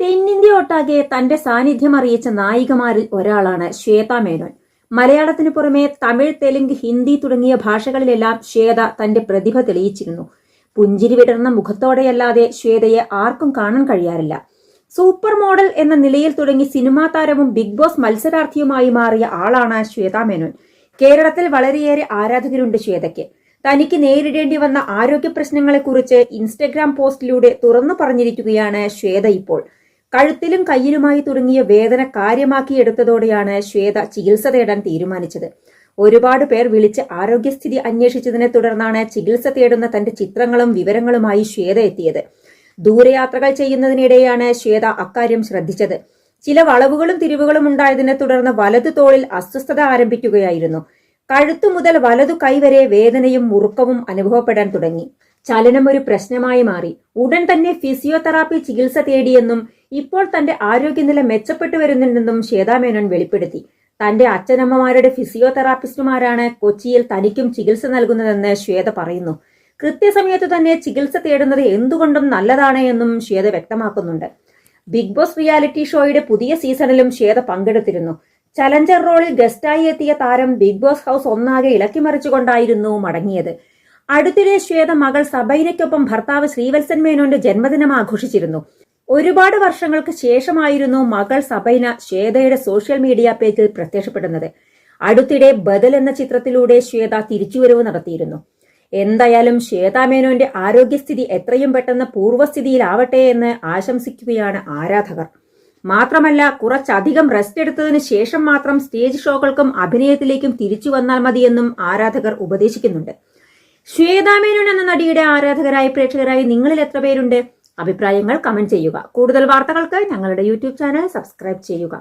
തെന്നിന്ത്യ ഒട്ടാകെ തന്റെ സാന്നിധ്യം അറിയിച്ച നായികമാരിൽ ഒരാളാണ് ശ്വേത മേനോൻ. മലയാളത്തിനു പുറമെ തമിഴ് തെലുങ്ക് ഹിന്ദി തുടങ്ങിയ ഭാഷകളിലെല്ലാം ശ്വേത തന്റെ പ്രതിഭ തെളിയിച്ചിരുന്നു. പുഞ്ചിരി വിടർന്ന മുഖത്തോടെയല്ലാതെ ശ്വേതയെ ആർക്കും കാണാൻ കഴിയാറില്ല. സൂപ്പർ മോഡൽ എന്ന നിലയിൽ തുടങ്ങി സിനിമാ താരവും ബിഗ് ബോസ് മത്സരാർത്ഥിയുമായി മാറിയ ആളാണ് ശ്വേത മേനോൻ. കേരളത്തിൽ വളരെയേറെ ആരാധകരുണ്ട് ശ്വേതയ്ക്ക്. തനിക്ക് നേരിടേണ്ടി വന്ന ആരോഗ്യ പ്രശ്നങ്ങളെക്കുറിച്ച് ഇൻസ്റ്റഗ്രാം പോസ്റ്റിലൂടെ തുറന്നു പറഞ്ഞിരിക്കുകയാണ് ശ്വേത ഇപ്പോൾ. കഴുത്തിലും കയ്യിലുമായി തുടങ്ങിയ വേദന കാര്യമാക്കിയെടുത്തതോടെയാണ് ശ്വേത ചികിത്സ തേടാൻ തീരുമാനിച്ചത്. ഒരുപാട് പേർ വിളിച്ച് ആരോഗ്യസ്ഥിതി അന്വേഷിച്ചതിനെ തുടർന്നാണ് ചികിത്സ തേടുന്ന തന്റെ ചിത്രങ്ങളും വിവരങ്ങളുമായി ശ്വേത എത്തിയത്. ദൂരയാത്രകൾ ചെയ്യുന്നതിനിടെയാണ് ശ്വേത അക്കാര്യം ശ്രദ്ധിച്ചത്. ചില വളവുകളും തിരിവുകളും ഉണ്ടായതിനെ തുടർന്ന് വലതു തോളിൽ അസ്വസ്ഥത ആരംഭിക്കുകയായിരുന്നു. കഴുത്തു മുതൽ വലതു കൈവരെ വേദനയും മുറുക്കവും അനുഭവപ്പെടാൻ തുടങ്ങി. ചലനം ഒരു പ്രശ്നമായി മാറി. ഉടൻ തന്നെ ഫിസിയോതെറാപ്പി ചികിത്സ തേടിയെന്നും ഇപ്പോൾ തന്റെ ആരോഗ്യനില മെച്ചപ്പെട്ടു വരുന്നുണ്ടെന്നും ശ്വേതാമേനോൻ വെളിപ്പെടുത്തി. തന്റെ അച്ഛനമ്മമാരുടെ ഫിസിയോതെറാപ്പിസ്റ്റുമാരാണ് കൊച്ചിയിൽ തനിക്കും ചികിത്സ നൽകുന്നതെന്ന് ശ്വേത പറയുന്നു. കൃത്യസമയത്ത് തന്നെ ചികിത്സ തേടുന്നത് എന്തുകൊണ്ടും നല്ലതാണ് എന്നും ശ്വേത വ്യക്തമാക്കുന്നുണ്ട്. ബിഗ് ബോസ് റിയാലിറ്റി ഷോയുടെ പുതിയ സീസണിലും ശ്വേത പങ്കെടുത്തിരുന്നു. ചലഞ്ചർ റോളിൽ ഗസ്റ്റായി എത്തിയ താരം ബിഗ് ബോസ് ഹൗസ് ഒന്നാകെ ഇളക്കിമറിച്ചുകൊണ്ടായിരുന്നു മടങ്ങിയത്. അടുത്തിടെ ശ്വേത മകൾ സബൈനയ്ക്കൊപ്പം ഭർത്താവ് ശ്രീവത്സൻ മേനോന്റെ ജന്മദിനം ആഘോഷിച്ചിരുന്നു. ഒരുപാട് വർഷങ്ങൾക്ക് ശേഷമായിരുന്നു മകൾ സബൈന ശ്വേതയുടെ സോഷ്യൽ മീഡിയ പേജിൽ പ്രത്യക്ഷപ്പെടുന്നത്. അടുത്തിടെ ബദൽ എന്ന ചിത്രത്തിലൂടെ ശ്വേത തിരിച്ചുവരവ് നടത്തിയിരുന്നു. എന്തായാലും ശ്വേതാ മേനോന്റെ ആരോഗ്യസ്ഥിതി എത്രയും പെട്ടെന്ന് പൂർവസ്ഥിതിയിലാവട്ടെ എന്ന് ആശംസിക്കുകയാണ് ആരാധകർ. മാത്രമല്ല കുറച്ചധികം റെസ്റ്റ് എടുത്തതിന് ശേഷം മാത്രം സ്റ്റേജ് ഷോകൾക്കും അഭിനയത്തിലേക്കും തിരിച്ചു വന്നാൽ മതിയെന്നും ആരാധകർ ഉപദേശിക്കുന്നുണ്ട്. ശ്വേതാ മേനോൻ എന്ന നടിയുടെ ആരാധകരായി പ്രേക്ഷകരായി നിങ്ങളിൽ എത്ര പേരുണ്ട്? അഭിപ്രായങ്ങൾ കമന്റ് ചെയ്യുക. കൂടുതൽ വാർത്തകൾക്ക് ഞങ്ങളുടെ യൂട്യൂബ് ചാനൽ സബ്സ്ക്രൈബ് ചെയ്യുക.